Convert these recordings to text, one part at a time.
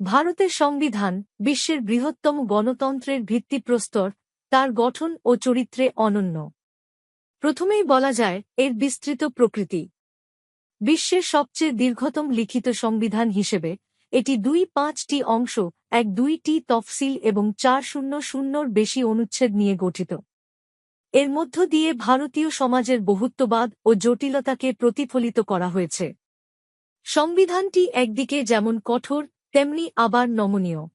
ভারতের সংবিধান বিশ্বের বৃহত্তম গণতন্ত্রের ভিত্তিপ্রস্তর, তার গঠন ও চরিত্রে অনন্য। প্রথমেই বলা যায়, এর বিস্তৃত প্রকৃতি। বিশ্বের সবচেয়ে দীর্ঘতম লিখিত সংবিধান হিসেবে, এটি দুই পাঁচটি অংশ, এক দুইটি তফসিল এবং চার শূন্য শূন্যর বেশি অনুচ্ছেদ নিয়ে গঠিত। এর মধ্য দিয়ে ভারতীয় সমাজের বহুত্ববাদ ও জটিলতাকে প্রতিফলিত করা হয়েছে। সংবিধানটি একদিকে যেমন কঠোর তেমনি আবার নমনীয়।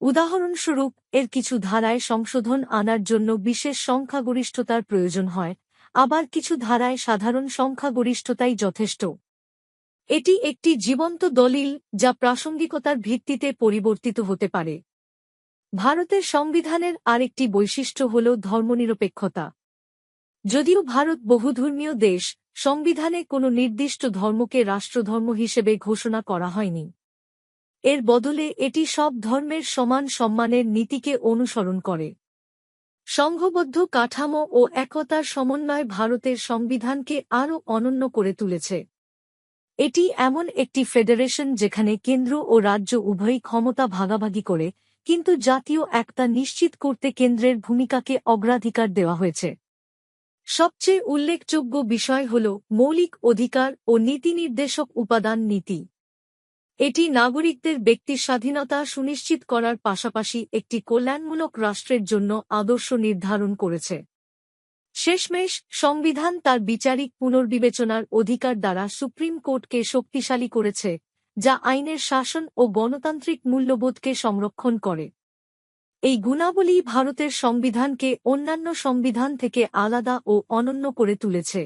উদাহরণস্বরূপ, এর কিছু ধারায় সংশোধন আনার জন্য বিশেষ সংখ্যাগরিষ্ঠতার প্রয়োজন হয়, আবার কিছু ধারায় সাধারণ সংখ্যাগরিষ্ঠতাই যথেষ্ট। এটি একটি জীবন্ত দলিল যা প্রাসঙ্গিকতার ভিত্তিতে পরিবর্তিত হতে পারে। ভারতের সংবিধানের আরেকটি বৈশিষ্ট্য হল ধর্মনিরপেক্ষতা। যদিও ভারত বহুধর্মীয় দেশ, সংবিধানে কোনো নির্দিষ্ট ধর্মকে রাষ্ট্রধর্ম হিসেবে ঘোষণা করা হয়নি। এর বদলে এটি সব ধর্মের সমান সম্মানের নীতিকে অনুসরণ করে। সংঘবদ্ধ কাঠামো ও একতার সমন্বয় ভারতের সংবিধানকে আরও অনন্য করে তুলেছে। এটি এমন একটি ফেডারেশন যেখানে কেন্দ্র ও রাজ্য উভয়ই ক্ষমতা ভাগাভাগি করে, কিন্তু জাতীয় একতা নিশ্চিত করতে কেন্দ্রের ভূমিকাকে অগ্রাধিকার দেওয়া হয়েছে। সবচেয়ে উল্লেখযোগ্য বিষয় হল মৌলিক অধিকার ও নীতি নির্দেশক উপাদান নীতি। এটি নাগরিকদের ব্যক্তির স্বাধীনতা সুনিশ্চিত করার পাশাপাশি একটি কল্যাণমূলক রাষ্ট্রের জন্য আদর্শ নির্ধারণ করেছে। শেষমেশ, সংবিধান তার বিচারিক পুনর্বিবেচনার অধিকার দ্বারা সুপ্রিম কোর্টকে শক্তিশালী করেছে, যা আইনের শাসন ও গণতান্ত্রিক মূল্যবোধকে সংরক্ষণ করে। এই গুণাবলী ভারতের সংবিধানকে অন্যান্য সংবিধান থেকে আলাদা ও অনন্য করে তুলেছে।